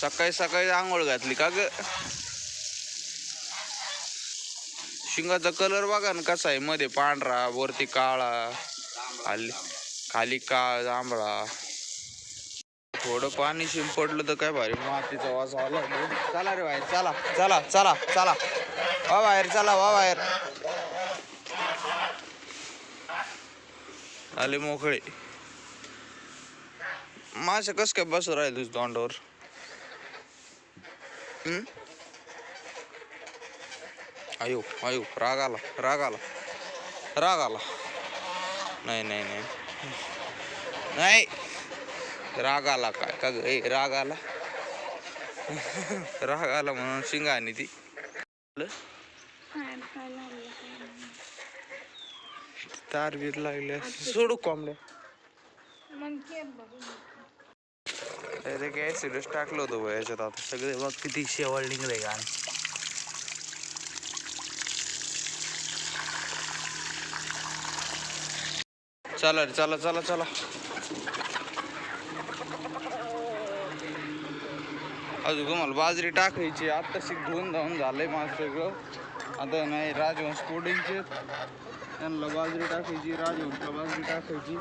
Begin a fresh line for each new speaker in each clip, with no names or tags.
सकाळी सकाळी आंघोळ घातली का ग? शिंगाचा कलर बघा ना कसा आहे. मध्ये पांढरा वरती काळा खाली खाली काळ जांभळा. थोडं पाणी शिंपडलं तर काय भारी. मातीचा वास आला. चला रे बाहेर चला चला चला चला. वा बाहेर चला वा बाहेर. आले मोकळे. मासे कस काय बसू राहिले तुझ्या तोंडावर? आयो आयो राग आला राग आला राग आला. नाही नाही नाही. नाही. राग आला काय का ग? राग आला. राग आला म्हणून शिंगा आणि ती. तार बीर लागले. सोडू कोंबड्या. ते काय ॲसिडच टाकलं होतं बघ याच्यात आता. सगळे बघ किती शेवाळ निघले घाण चला रे चला चला चला. अजून तुम्हाला बाजरी टाकायची आत्ताशी धुवून धावून झालंय माझं सगळं. आता नाही राजवंश कोडिंगचे त्यांना बाजरी टाकायची राजवंशला बाजरी टाकायची.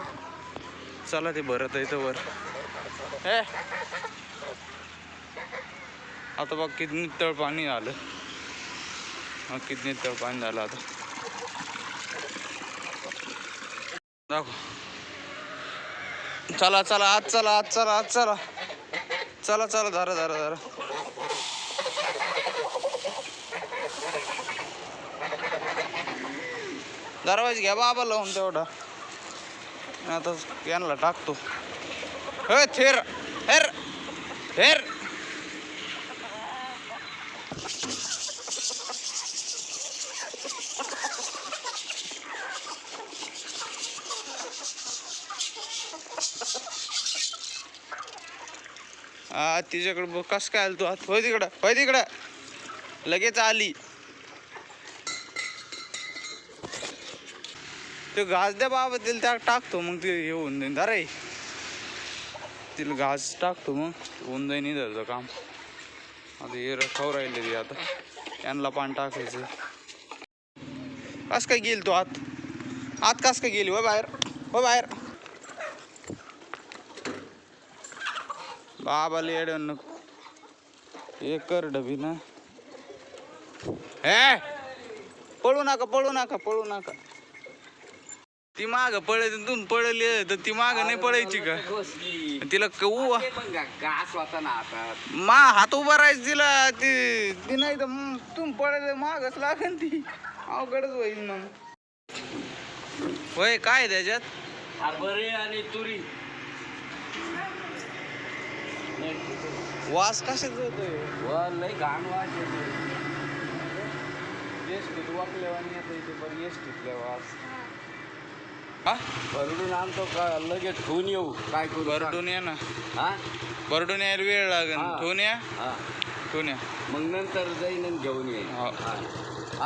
चला ते भरत आहे वर. हे. आता बघ किती तळ पाणी आलं. मग किती तळ पाणी झालं आता. दाखव. चला चला आज चला आज चला आज चला. चला चला धरा धरा धरा. दरवाज घ्या बाबा लावून तेवढा. आता यांना टाकतो. हे थेर. हेर हेर हा तिच्याकडं बघ कस काय आलं तू आत होय तिकडं होय तिकडं. लगेच आली. ते घास द्या बाबा तिला त्या टाकतो मग ते येऊन देईन जाईन. अरे. तिला घास टाकतो मग. होऊन जाईन काम. आता हे खाऊ राहिले ते आता. यांना पाणी टाकायचं. कस काय गेली तो आत? आत कस काय गेली? हो बाहेर. हो बाहेर. बाबाला येड एक कर डबी ना. हे! पळू नका पळू नका पळू नका. ती माग पळत तू पळली तर ती माग नाही पळायची का? तिला क- उ
घास होता ना आता.
मा हात उभा राहायचं तिला ती ती नाही तर मग तू पळत मागच लागेल ती. अवघडच होईल मग. होय काय त्याच्यात?
हरभरे आणि तुरी.
वास कशाच होतोय?
वर लय घाण वास येतो
एसटीत वाकल्यावानी येतं इथे बरं एसटीतल्या वास. हा?
भरडून आणतो का लगेच ठेवून येऊ. काय करू
या ना.
हा?
बरडून यायला वेळ लागेल
हा.
ठेवून या.
हा.
ठेवून या.
मग नंतर जाईन आणि घेऊन येईन.
हो.
हा.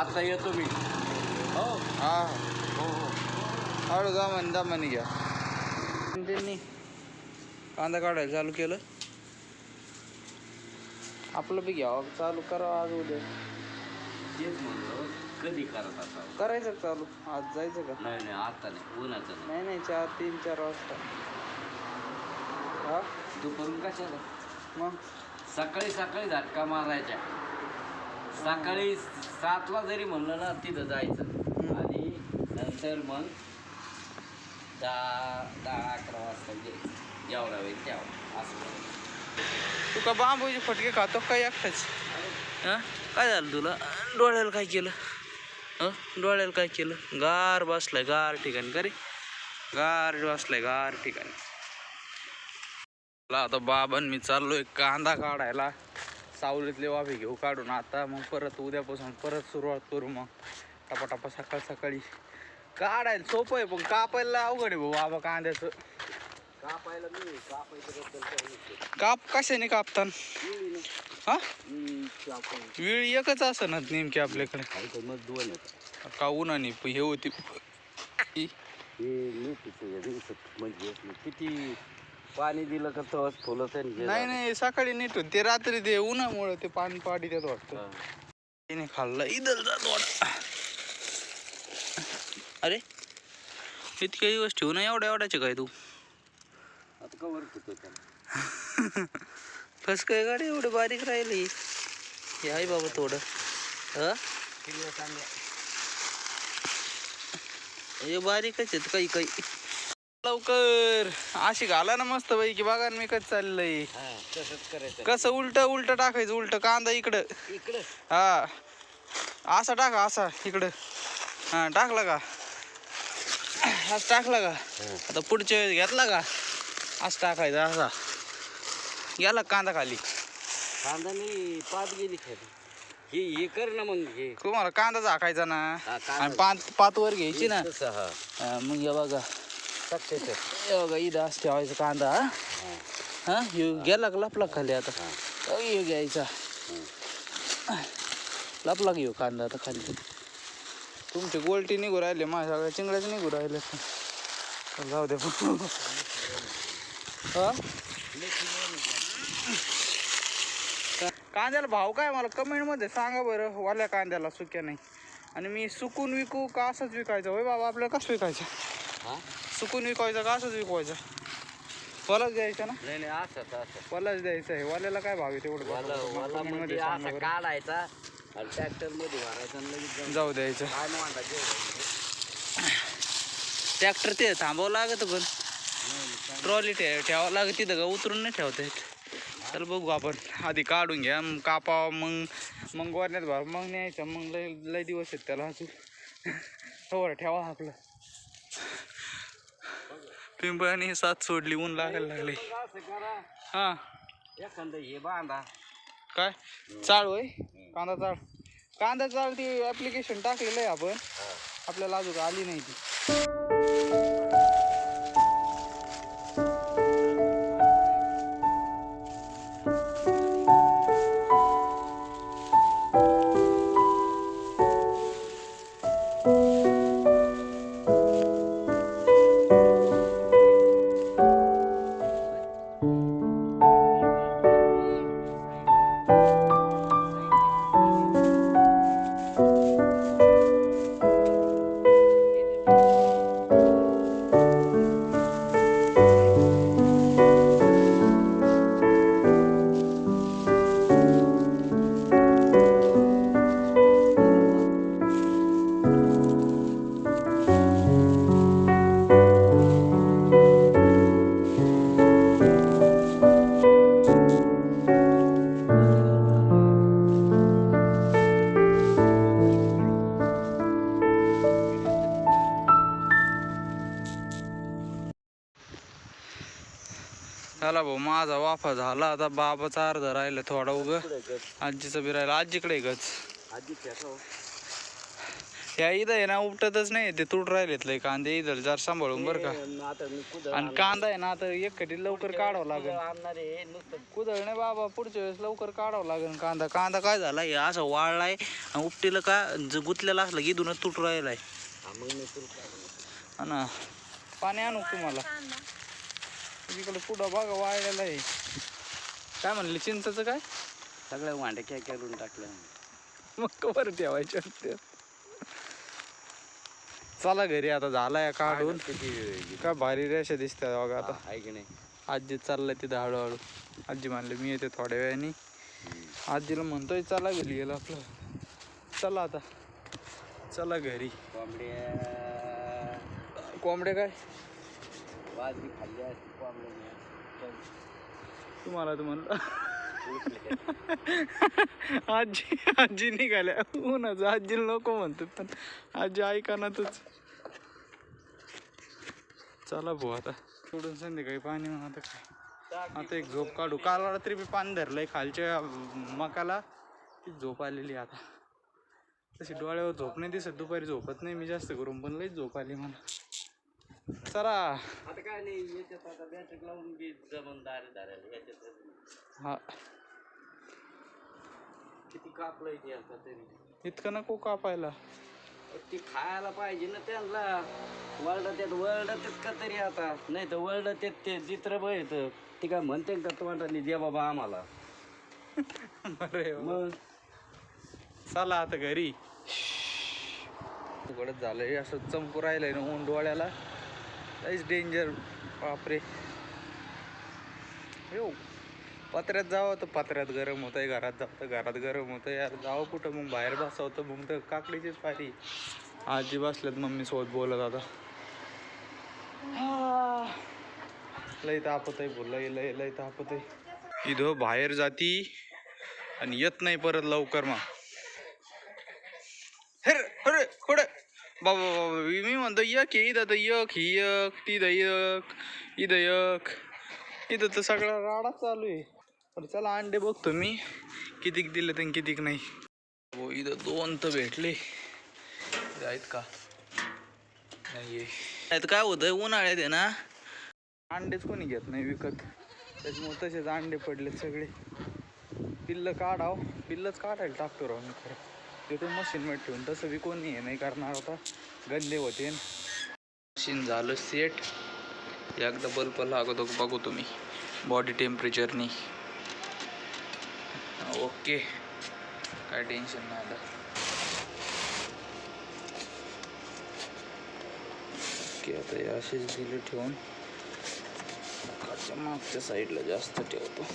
आता येतो मी. हो.
हा.
हो हो.
हळू जा म्हणे जा म्हणे घ्या. त्यांनी कांदा काढायला चालू केलं. आपलं बी घ्यावं. चालू करा आज उद्या.
तेच म्हणलं. कधी करत असावं?
करायचं का चालू. आज जायचं का?
नाही नाही आता नाही. उन्हाचं नाही.
नाही नाही चार तीन चार वाजता. हा?
दुपारून कशाला?
मग?
सकाळी सकाळी झटका मारायच्या सकाळी सातला जरी म्हणलं ना तिथं जायचं. आणि नंतर मग दहा दहा अकरा वाजता घ्यायचं. जेवढा वेळ तेवढा. असं करायचं.
तू का बांबूचे फटके खातो काय एकटाच? हा? काय झालं तुला? डोळ्याला काय केलं? हं? डोळ्याला काय केलं? गार बसलाय गार ठिकाणी. का रे? गार बसलाय गार ठिकाणी. मला आता बाबन मी चाललोय कांदा काढायला. सावलीतले वाफे घेऊ काढून आता. मग परत उद्यापासून परत सुरुवात करू मग. टपाटपा सकाळ सकाळी. काढायला सोपं आहे पण कापायला अवघड आहे भाऊ बाबा कांद्याचं.
कापायला मी कापायचं नाही.
काप कशाने कापतान?
ना.
हा. वेळ एकच असणार नेमकी आपल्याकडे.
मग दोन
का उन्हाने हे होती.
म्हणजे किती पाणी दिलं का तोच फुलत
नाही नाही सकाळी नीट होते. ते रात्री ते उन्हामुळे ते पाणी पाडी त्यात वाटतं तिने खाल्लं. इदल जा थोडा अरे इतक्या दिवस ठेवू ना एवढ्या एवढ्याचे काय तू?
कवर होतो त्याला
कस काय गाडी एवढी बारीक राहिली. हे आहे बाबा थोडं. हा? हे बारीकच आहेत काही काही. लवकर. अशी घाला ना मस्त पैकी बघा ना मी कसं चाललंय.
तसंच करायचं.
कसं उलट उलट टाकायचं उलट. कांदा इकडं.
इकडं?
हा. असा टाका असा. इकडं. हा टाकला का? असं टाकला का? आता पुढच्या वेळेस घेतला का? असं टाकायचा असा गेला का कांदा खाली
कांदा नाही पात गेली खाली हे हे कर ना मग हे
तुम्हाला कांदा झाकायचा ना
हा, कांदा.
आणि पात पातवर घ्यायची ना
तसं, हा.
हा, मग हे बघा. हे बघा इथं असं ठेवायचा कांदा हा?
हा.
हा ह्यो गेला का लपला खाली आता
हा.
घ्यायचा लपला घेऊ कांदा आता खाली तुमचे गोलटी निघू राहिले माझ्या सगळ्या चिंगड्याच निघू राहिले जाऊ दे? कांद्याला भाव काय मला? कमेंटमध्ये सांगा बरं. वाल्या कांद्याला सुक्या नाही. आणि मी सुकून विकू का असंच विकायचं? होय बाबा आपल्याला कसं विकायचं? सुकून विकायचं का असंच विकवायचं? वलाच द्यायचं ना?
नाही नाही असं
वलाच द्यायचं आहे. वाल्याला काय भाव आहे तेवढं
असा. काढायचा भरायचा
जाऊ द्यायचं. ट्रॅक्टर ते थांबावं लागत पण. ट्रॉली ठे ठेवावं लागत तिथं का उतरून नाही ठेवता येत. चल बघू आपण. आधी काढून घ्या मग कापावं मग मग गोरण्यात भर मग न्यायचं मग लय लय दिवस आहेत त्याला अजून. हो ठेवा आपलं. पिंपळाने साथ सोडली ऊन लागायला लागले हां.
एखादं हे बांधा.
काय? चाळ होय? कांदा चाळ. कांदा चाळ ती ॲप्लिकेशन टाकलेलं आहे आपण. आपल्याला अजून आली नाही ती. चला भाऊ माझा वाफा झाला. आता बाबाचा अर्धा राहिलं थोडा उग. आजीचं बी राहिलं. आजीकडे गच. या इथं आहे ना उपटतच नाही. ते तुट राहिलेत लय कांदे. इथं जर सांभाळून बरं का. आणि कांदा आहे ना आता एक कटी लवकर काढावं लागेल. कुदळ नाही बाबा पुढच्या वेळेस लवकर काढावं लागेल कांदा. कांदा काय झाला? हे असं वाळलाय. आणि उपटीलं का ज- गुतलेला असलं इथूनच तुट राहिलाय. ना. पाणी आणू तुम्हाला? इकडे पुढं बघा वाळलेलं आहे. काय म्हणले चिंचचं काय?
सगळ्या वांडे काय करून टाकलं.
मग कवर ठेवायचे असते. चला घरी आता झालाय काढून.
किती
काय भारी रेषा दिसतात बघा आता.
आहे की नाही?
आजी चाललंय तिथं हळूहळू. आजी म्हणले मी येते थोड्या वेळाने. आजीला म्हणतोय चला घरी गेलं आपलं. चला आता. चला घरी.
कोंबड्या.
कोंबडे काय?
बाजरी खाल्ली असती कोंबड्याने
तुम्हाला तर म्हणलं. आजी आजी निघाल्या. उन्हाचं आजीला नको म्हणतात पण आजी ऐका ना तूच चला भाऊ आता. सोडून संध्याकाळी पाणी म्हणून आता काय. आता एक झोप काढू. काल रात्री बी पाणी धरलंय खालच्या मकाला. ती झोप आलेली आता. तशी डोळ्यावर झोप नाही दिसत दुपारी झोपत नाही. मी जास्त करून पण लई झोप आली मला. चला.
आता काय नाही याच्यात आता बॅटरी लावून बी धरायला याच्यात
हा.
किती कापलंय ते आता तरी.
इतकं नको कापायला.
ती खायला पाहिजे ना त्यांना. वर्ल्ड त्यात वर्ल्ड त्यात का तरी आता? नाही तर वर्ल्ड त्यात ते चित्र बघित ती काय म्हणते का तोंडाने द्या बाबा आम्हाला.
बरे
मग?
चला आता घरी. उघडत झालंय असं चमकू राहिलंय ना ऊन डोळ्याला. लईच डेंजर बापरे. हो पत्र्यात जावं तर पत्र्यात गरम होतंय घरात जावं तर घरात गरम होतं यार जावं कुठं मग बाहेर बसावं मग तर काकडीचीच पारी. आजी बसल्यात मम्मी सोबत बोलत आता. लय तापत आहे बोल लय लय लय तापत आहे इथं बाहेर जाती आणि येत नाही परत लवकर मग हेर अरे कुठे बाबा बाबा मी म्हणतो यक आहे इथं तर यक ही यक तिथं यक इथं यक इथं तर सगळा राडा चालू आहे तर चला अंडे बघतो मी कितीक दिले तर कितीक नाही हो इथं दोन तर भेटले इथं आहेत का नाही आहेत काय होतंय उन्हाळ्यात आहे ना अंडेच कोणी घेत नाही विकत त्याच्यामुळे तसेच अंडे पडलेत सगळे पिल्लं काढाव पिल्लच काढायला टाकतो राव मी खरं ते तो मशीनमध्ये ठेवून तसं बी कोणी हे नाही करणार आता. गंदे होते. मशीन झालं सेट एकदा बल्ब लागतो बघू तुम्ही. बॉडी टेम्परेचरनी ओके काय टेन्शन नाही आता. ओके आता असेच दिले ठेवून. मागच्या साईडला जास्त ठेवतो.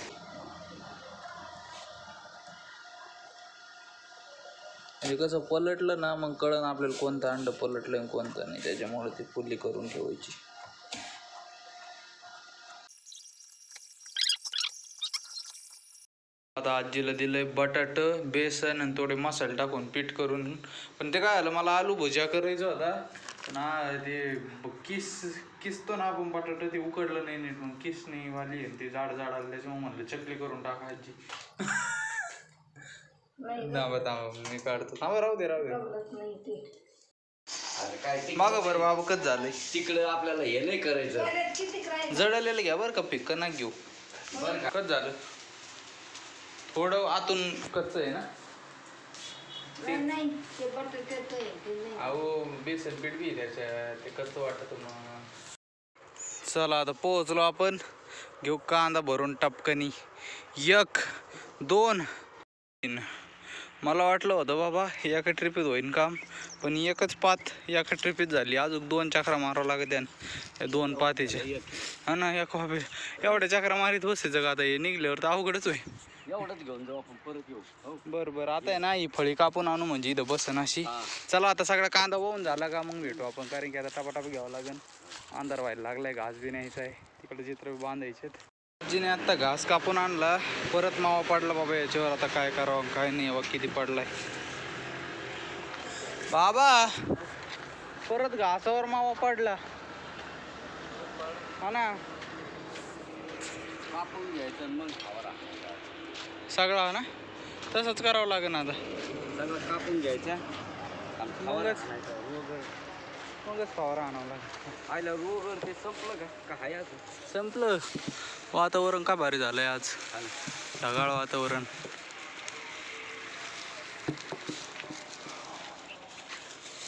हे कसं पलटलं ना मग कळन आपल्याला कोणतं अंड पलटलं आणि कोणतं नाही. त्याच्यामुळे ती फुल्ली करून ठेवायची. आता आजीला दिलंय बटाट बेसन आणि थोडे मसाले टाकून पीठ करून. पण ते काय झालं मला आलू भुजिया करायचा होता. पण ते किस किसतो ना आपण बटाट ते उकडलं नाही नीट. मग किस नाही वाली ते जाड जाड आलं त्याच्यामुळे म्हणलं चकली करून टाका आजी थांबा थांबा मी काढतो. थांबा राहू दे राहू दे.
अरे काय ते
मागं बरं बाबा कच झालंय?
तिकडं आपल्याला हे नाही करायचं.
जळलेलं घ्या बरं का पिक ना घेऊ.
बरं का?
कच झालं? थोडं आतून कच्च आहे ना? अहो बेसन पीठ बी आहे त्याच्यात ते कसं वाटत मग चला आता पोहोचलो आपण. घेऊ कांदा भरून टपकनी एक दोन तीन. मला वाटलं होतं बाबा एका ट्रिपीत होईन काम. पण एकच पात एका ट्रिपीत झाली. अजून दोन चक्रा मारावं लागत या दोन पातीचे. हा ना एक बाबे एवढ्या चक्रा मारीत बसायचं का आता? हे निघल्यावर तर अवघडच होईल.
एवढंच घेऊन जाऊ आपण परत येऊ. हो.
बरं बरं. आता आहे ना ही फळी कापून आणू म्हणजे इथं बसन अशी. चला आता सगळा कांदा वाहून झाला का मग भेटू आपण? कारण की आता टपाटप घ्यावं लागेल. अंधार व्हायला लागलाय घास बी न्यायचा आहे. तिकडे चित्र बांधायचे जिने आता घास कापून आणला परत मावा पडला बाबा याच्यावर आता काय करावं काय नाही बघ किती पडलाय. बाबा परत घासावर मावा पडला. हा ना?
कापून घ्यायचं मग
सगळा ना? तसंच करावं लागेल आता.
सगळं कापून घ्यायचं.
मगच. फवारा आणावं लागेल
आयला रोगर ते संपलं का? का हाय अजून?
संपलं. वातावरण का भारी झालंय आज? ढगाळ वातावरण.